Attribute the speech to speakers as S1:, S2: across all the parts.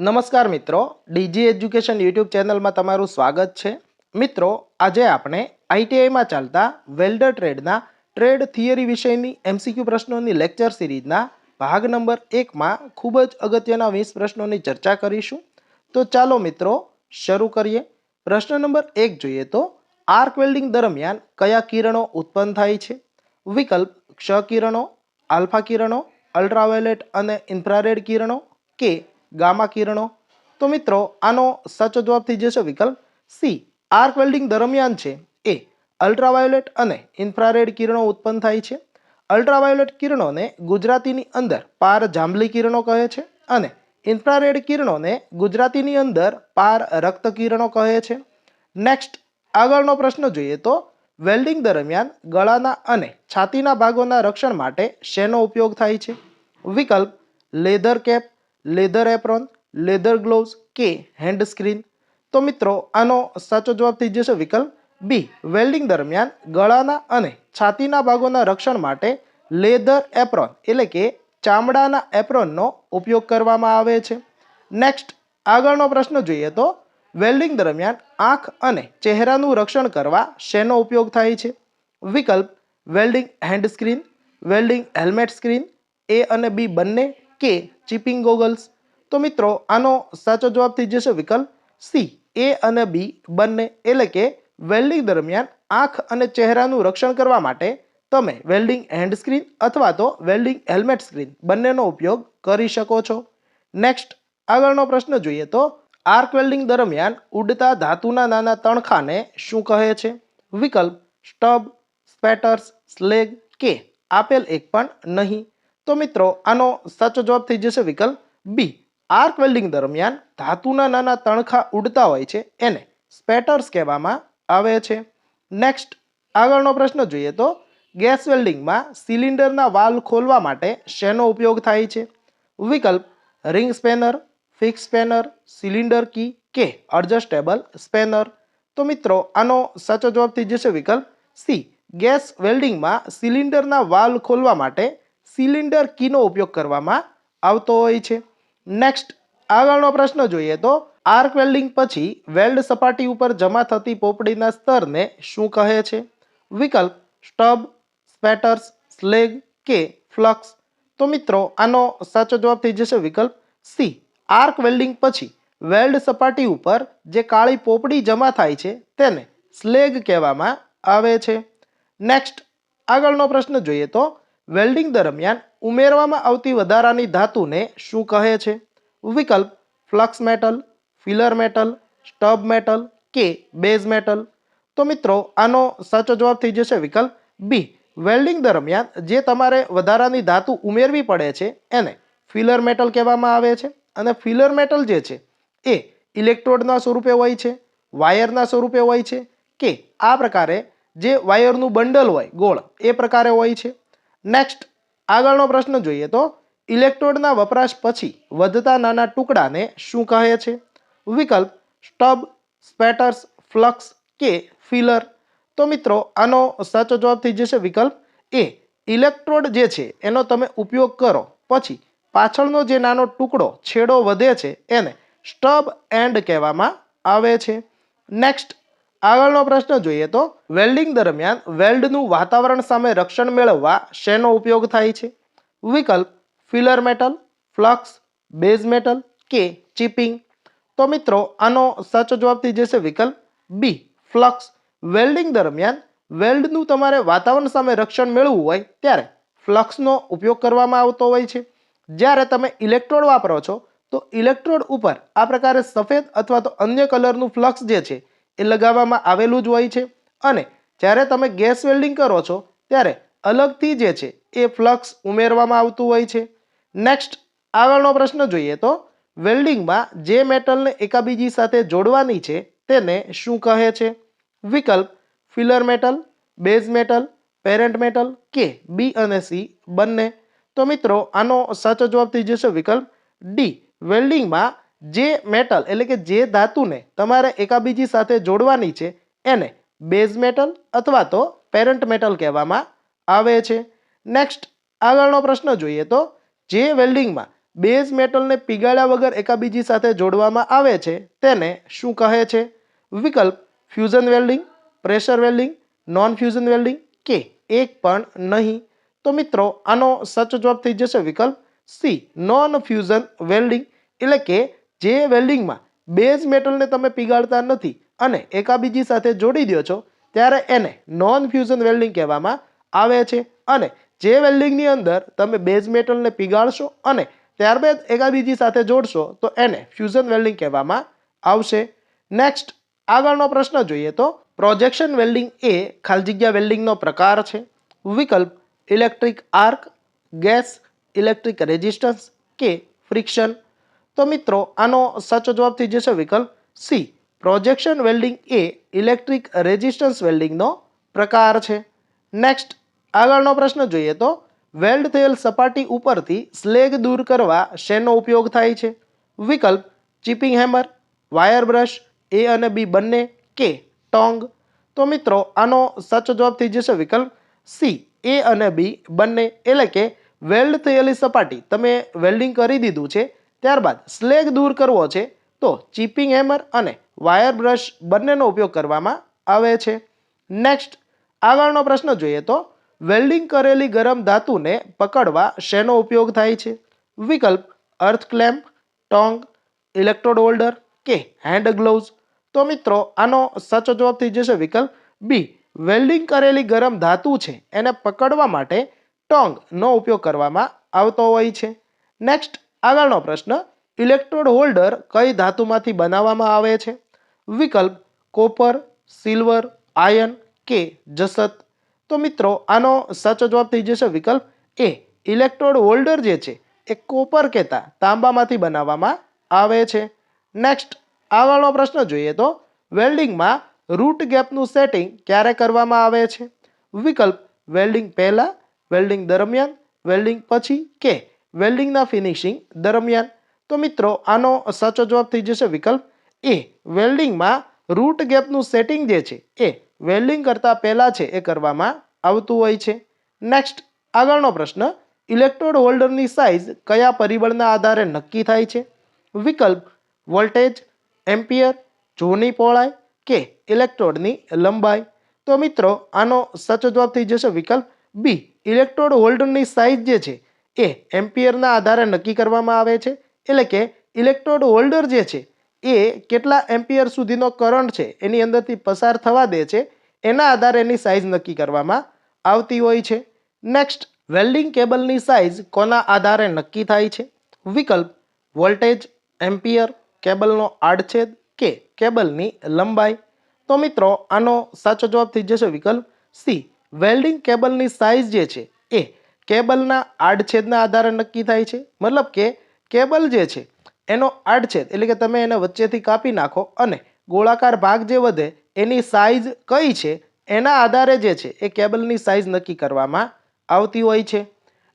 S1: નમસ્કાર મિત્રો DG education YouTube ચેનલમાં તમારું સ્વાગત છે. મિત્રો, આજે આપણે આઈટીઆઈમાં ચાલતા વેલ્ડર ટ્રેડના ટ્રેડ થિયરી વિષયની એમસીક્યુ પ્રશ્નોની લેક્ચર સિરીઝના ભાગ નંબર એકમાં ખૂબ જ અગત્યના વીસ પ્રશ્નોની ચર્ચા કરીશું. તો ચાલો મિત્રો, શરૂ કરીએ. પ્રશ્ન નંબર એક જોઈએ તો, આર્ક વેલ્ડિંગ દરમિયાન કયા કિરણો ઉત્પન્ન થાય છે? વિકલ્પ, ક્ષ કિરણો, આલ્ફા કિરણો, અલ્ટ્રાવાયોલેટ અને ઇન્ફ્રારેડ કિરણો કે ગામા કિરણો. તો મિત્રો, આનો સાચો જવાબ થઈ જશે વિકલ્પ સી. આર્ક વેલ્ડિંગ દરમિયાન છે. એ. અલ્ટ્રાવાયોલેટ અને ઇન્ફ્રારેડ કિરણો ઉત્પન્ન થાય છે. અલ્ટ્રાવાયોલેટ કિરણોને ગુજરાતીની અંદર પાર જાંબલી કિરણો કહે છે અને ઇન્ફ્રારેડ કિરણોને ગુજરાતીની અંદર પાર રક્ત કિરણો કહે છે. નેક્સ્ટ, આગળનો પ્રશ્ન જોઈએ તો વેલ્ડિંગ દરમિયાન ગળાના અને છાતીના ભાગોના રક્ષણ માટે શેનો ઉપયોગ થાય છે? વિકલ્પ, leather cap leather apron, leather gloves કે હેન્ડ સ્ક્રીન? તો મિત્રો, આનો સાચો જવાબ થઈ જશે વિકલ્પ બી, વેલ્ડિંગ દરમિયાન ગળાના અને છાતીના ભાગોના રક્ષણ માટે લેધર એપ્રોન, એટલે કે ચામડાના એપ્રોનનો ઉપયોગ કરવામાં આવે છે. નેક્સ્ટ આગળનો પ્રશ્ન જોઈએ તો, વેલ્ડિંગ દરમિયાન આંખ અને ચહેરાનું રક્ષણ કરવા શેનો ઉપયોગ થાય છે? વિકલ્પ, welding hand screen, welding helmet screen, A અને બી બંને કે ચીપિંગ ગોગલ્સ? તો મિત્રો, આનો સાચો જવાબ થઈ જશે વિકલ્પ સી. એ અને બી બંને, એટલે કે વેલ્ડિંગ દરમિયાન આંખ અને ચહેરાનું રક્ષણ કરવા માટે તમે વેલ્ડિંગ હેન્ડ સ્ક્રીન અથવા તો વેલ્ડિંગ હેલ્મેટ સ્ક્રીન બંનેનો ઉપયોગ કરી શકો છો. નેક્સ્ટ, આગળનો પ્રશ્ન જોઈએ તો આર્ક વેલ્ડિંગ દરમિયાન ઉડતા ધાતુના નાના તણખાને શું કહે છે? વિકલ્પ સ્ટબ, સ્પેટર્સ, સ્લેગ કે આપેલ એક પણ નહીં. તો મિત્રો, આનો સાચો જવાબ થઈ જશે વિકલ્પ બી આર્ક વેલ્ડિંગ દરમિયાન ધાતુના નાના તણખા ઉડતા હોય છે, એને સ્પેટર્સ કહેવામાં આવે છે. નેક્સ્ટ આગળનો પ્રશ્ન જોઈએ તો, ગેસ વેલ્ડિંગમાં સિલિન્ડરના વાલ્વ ખોલવા માટે શેનો ઉપયોગ થાય છે? વિકલ્પ, ring spanner, fix spanner, cylinder key કે એડજસ્ટેબલ સ્પેનર. તો મિત્રો, આનો સાચો જવાબ થઈ જશે વિકલ્પ સી ગેસ વેલ્ડિંગમાં સિલિન્ડરના વાલ્વ ખોલવા માટે સિલિન્ડર કીનો ઉપયોગ કરવામાં આવતો હોય છે. નેક્સ્ટ આગળનો પ્રશ્ન જોઈએ તો, આર્ક વેલ્ડિંગ પછી વેલ્ડ સપાટી ઉપર જમા થતી પોપડીના સ્તરને શું કહે છે? વિકલ્પ, સ્ટબ, સ્પેટર્સ, સ્લેગ કે ફ્લક્સ? તો મિત્રો, આનો સાચો જવાબ થઈ જશે વિકલ્પ સી. આર્ક વેલ્ડિંગ પછી વેલ્ડ સપાટી ઉપર જે કાળી પોપડી જમા થાય છે તેને સ્લેગ કહેવામાં આવે છે. નેક્સ્ટ આગળનો પ્રશ્ન જોઈએ તો વેલ્ડિંગ દરમિયાન ઉમેરવામાં આવતી વધારાની ધાતુને શું કહે છે? વિકલ્પ, flux metal, filler metal, stub metal કે બેઝ મેટલ? તો મિત્રો, આનો સાચો જવાબ થઈ જશે વિકલ્પ બી વેલ્ડિંગ દરમિયાન જે તમારે વધારાની ધાતુ ઉમેરવી પડે છે, એને ફિલર મેટલ કહેવામાં આવે છે. અને ફિલર મેટલ જે છે, એ ઇલેક્ટ્રોડના સ્વરૂપે હોય છે, વાયરના સ્વરૂપે હોય છે કે આ પ્રકારે જે વાયરનું બંડલ હોય, ગોળ, એ પ્રકારે હોય છે. નેક્સ્ટ આગળનો પ્રશ્ન જોઈએ તો ઇલેક્ટ્રોડના વપરાશ પછી વધતા નાના ટુકડાને શું કહે છે? વિકલ્પ સ્ટબ સ્પેટર્સ ફ્લક્સ કે ફિલર તો મિત્રો, આનો સાચો જવાબ થઈ જશે વિકલ્પ એ. ઇલેક્ટ્રોડ જે છે, એનો તમે ઉપયોગ કરો. પછી, પાછળનો જે નાનો ટુકડો છેડો વધે છે, એને સ્ટબ એન્ડ કહેવામાં આવે છે. નેક્સ્ટ આગળનો પ્રશ્ન જોઈએ તો, વેલ્ડિંગ દરમિયાન વેલ્ડનું વાતાવરણ સામે રક્ષણ મેળવવા શેનો ઉપયોગ થાય છે? વિકલ્પ filler metal flux base metal કે ચીપિંગ તો મિત્રો, આનો સાચો જવાબ થઈ જશે વિકલ્પ બી ફ્લક્સ વેલ્ડિંગ દરમિયાન વેલ્ડનું તમારે વાતાવરણ સામે રક્ષણ મેળવવું હોય ત્યારે ફ્લક્સનો ઉપયોગ કરવામાં આવતો હોય છે. જ્યારે તમે ઇલેક્ટ્રોડ વાપરો છો, તો ઇલેક્ટ્રોડ ઉપર આ પ્રકારે સફેદ અથવા તો અન્ય કલરનું ફ્લક્સ જે છે એ લગાવવામાં આવેલું જ હોય છે. અને જ્યારે તમે ગેસ વેલ્ડિંગ કરો છો, ત્યારે અલગથી જે છે, એ ફ્લક્સ ઉમેરવામાં આવતું હોય છે. નેક્સ્ટ આગળનો પ્રશ્ન જોઈએ તો, વેલ્ડિંગમાં જે મેટલને એકાબીજી સાથે જોડવાની છે, તેને શું કહે છે? વિકલ્પ, filler metal, base metal, parent metal કે બી અને સી બંને? તો મિત્રો, આનો સાચો જવાબ થઈ જશે વિકલ્પ ડી. વેલ્ડિંગમાં જે મેટલ એટલે કે જે ધાતુને તમારે એકાબીજી સાથે જોડવાની છે, એને બેઝ મેટલ અથવા તો પેરેન્ટ મેટલ કહેવામાં આવે છે. નેક્સ્ટ આગળનો પ્રશ્ન જોઈએ તો, જે વેલ્ડિંગમાં બેઝ મેટલને પીગાળ્યા વગર એકાબીજી સાથે જોડવામાં આવે છે, તેને શું કહે છે? વિકલ્પ fusion welding pressure welding non fusion welding કે એક પણ નહીં. તો મિત્રો, આનો સાચો જવાબ થઈ જશે વિકલ્પ સી નોન ફ્યુઝન વેલ્ડિંગ એટલે કે જે વેલ્ડિંગમાં બેઝ મેટલને તમે પીગાળતા નથી અને એકાબીજી સાથે જોડી દો છો, ત્યારે એને નોન ફ્યુઝન વેલ્ડિંગ કહેવામાં આવે છે. અને જે વેલ્ડિંગની અંદર તમે બેઝ મેટલને પીગાળશો અને ત્યારબાદ એકાબીજી સાથે જોડશો, તો એને ફ્યુઝન વેલ્ડિંગ કહેવામાં આવશે. નેક્સ્ટ આગળનો પ્રશ્ન જોઈએ તો પ્રોજેક્શન વેલ્ડિંગ એ ખાલી જગ્યા વેલ્ડિંગનો પ્રકાર છે. વિકલ્પ electric arc gas electric resistance કે ફ્રિક્શન તો મિત્રો, આનો સાચો જવાબ થઈ જશે વિકલ્પ સી પ્રોજેક્શન વેલ્ડિંગ એ ઇલેક્ટ્રિક રેઝિસ્ટન્સ વેલ્ડિંગનો પ્રકાર છે. નેક્સ્ટ આગળનો પ્રશ્ન જોઈએ તો વેલ્ડ થયેલ સપાટી ઉપરથી સ્લેગ દૂર કરવા શેનો ઉપયોગ થાય છે? વિકલ્પ chipping hammer, wire brush, A અને બી બંને કે ટોંગ. તો મિત્રો, આનો સાચો જવાબ થઈ જશે વિકલ્પ સી એ અને બી બંને, એટલે કે વેલ્ડ થયેલી સપાટી, તમે વેલ્ડિંગ કરી દીધું છે ત્યારબાદ સ્લેગ દૂર કરવો છે તો ચીપિંગ હેમર અને વાયર બ્રશ બંનેનો ઉપયોગ કરવામાં આવે છે. નેક્સ્ટ આગળનો પ્રશ્ન જોઈએ તો વેલ્ડિંગ કરેલી ગરમ ધાતુને પકડવા શેનો ઉપયોગ થાય છે? વિકલ્પ earth clamp tong electrode holder કે હેન્ડ ગ્લોવ્સ તો મિત્રો, આનો સાચો જવાબ થઈ જશે વિકલ્પ બી વેલ્ડિંગ કરેલી ગરમ ધાતુ છે, એને પકડવા માટે ટોંગનો ઉપયોગ કરવામાં આવતો હોય છે. નેક્સ્ટ આગળનો પ્રશ્ન ઇલેક્ટ્રોડ હોલ્ડર કઈ ધાતુમાંથી બનાવવામાં આવે છે? વિકલ્પ કોપર સિલ્વર આયન કે જસત? તો મિત્રો, આનો સાચો જવાબ થઈ જશે વિકલ્પ એ. ઇલેક્ટ્રોડ હોલ્ડર જે છે, એ કોપર કહેતા તાંબામાંથી બનાવવામાં આવે છે. નેક્સ્ટ આગળનો પ્રશ્ન જોઈએ તો વેલ્ડિંગમાં રૂટ ગેપનું સેટિંગ ક્યારે કરવામાં આવે છે? વિકલ્પ વેલ્ડિંગ પહેલાં વેલ્ડિંગ દરમિયાન વેલ્ડિંગ પછી કે વેલ્ડિંગના ફિનિશિંગ દરમિયાન. તો મિત્રો, આનો સાચો જવાબ થઈ જશે વિકલ્પ એ. વેલ્ડિંગમાં રૂટ ગેપનું સેટિંગ જે છે, એ વેલ્ડિંગ કરતાં પહેલાં છે, એ કરવામાં આવતું હોય છે. નેક્સ્ટ આગળનો પ્રશ્ન ઇલેક્ટ્રોડ હોલ્ડરની સાઇઝ કયા પરિબળના આધારે નક્કી થાય છે? વિકલ્પ વોલ્ટેજ એમ્પિયર જૂની પહોળાઈ કે ઇલેક્ટ્રોડની લંબાઈ? તો મિત્રો, આનો સાચો જવાબ થઈ જશે વિકલ્પ બી. ઇલેક્ટ્રોડ હોલ્ડરની સાઇઝ જે છે એ એમ્પિયરના આધારે નક્કી કરવામાં આવે છે? એટલે કે ઇલેક્ટ્રોડ હોલ્ડર જે છે, એ કેટલા એમ્પિયર સુધીનો કરંટ છે, એની અંદરથી પસાર થવા દે છે, એના આધારે એની સાઇઝ નક્કી કરવામાં આવતી હોય છે. નેક્સ્ટ વેલ્ડિંગ કેબલની સાઇઝ કોના આધારે નક્કી થાય છે? વિકલ્પ વોલ્ટેજ એમ્પિયર કેબલનો આડછેદ કે કેબલની લંબાઈ. તો મિત્રો, આનો સાચો જવાબ થઈ જશે વિકલ્પ સી. વેલ્ડિંગ કેબલની સાઇઝ જે છે, એ કેબલના આડછેદના આધારે નક્કી થાય છે. મતલબ કે કેબલ જે છે, એનો આડછેદ એટલે કે તમે એને વચ્ચેથી કાપી નાખો અને ગોળાકાર ભાગ જે વધે એની સાઇઝ કઈ છે, એના આધારે જે છે, એ કેબલની સાઇઝ નક્કી કરવામાં આવતી હોય છે.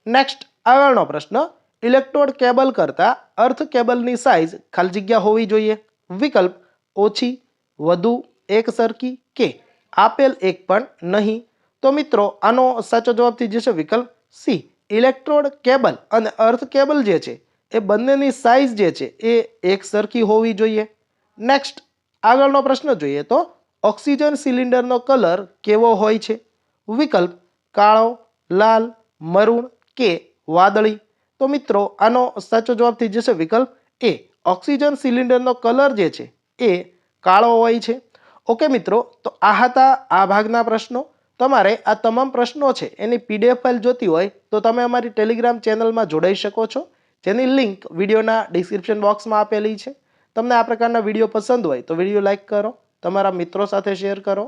S1: નેક્સ્ટ આગળનો પ્રશ્ન ઇલેક્ટ્રોડ કેબલ કરતાં અર્થ કેબલની સાઇઝ ખાલી જગ્યા હોવી જોઈએ. વિકલ્પ, ઓછી, વધુ એક સરખી કે આપેલ એક પણ નહીં. તો મિત્રો, આનો સાચો જવાબ થઈ જશે વિકલ્પ સી ઇલેક્ટ્રોડ કેબલ અને અર્થ કેબલ જે છે, એ બંનેની સાઇઝ જે છે, એ એક સરખી હોવી જોઈએ. નેક્સ્ટ આગળનો પ્રશ્ન જોઈએ તો ઓક્સિજન સિલિન્ડરનો કલર કેવો હોય છે? વિકલ્પ, કાળો, લાલ, મરૂણ કે વાદળી? તો મિત્રો, આનો સાચો જવાબ થઈ જશે વિકલ્પ એ ઓક્સિજન સિલિન્ડરનો કલર જે છે, એ કાળો હોય છે. ઓકે મિત્રો, તો આ હતા આ ભાગના પ્રશ્નો. તમારે આ તમામ પ્રશ્નો છે એની પીડીએફ ફાઇલ જોતી હોય તો તમે અમારી ટેલિગ્રામ ચેનલમાં જોડાઈ શકો છો, જેની લિંક વિડીયોના ડિસ્ક્રિપ્શન બોક્સમાં આપેલી છે. તમને આ પ્રકારના વીડિયો પસંદ હોય તો વીડિયો લાઇક કરો, તમારા મિત્રો સાથે શેર કરો.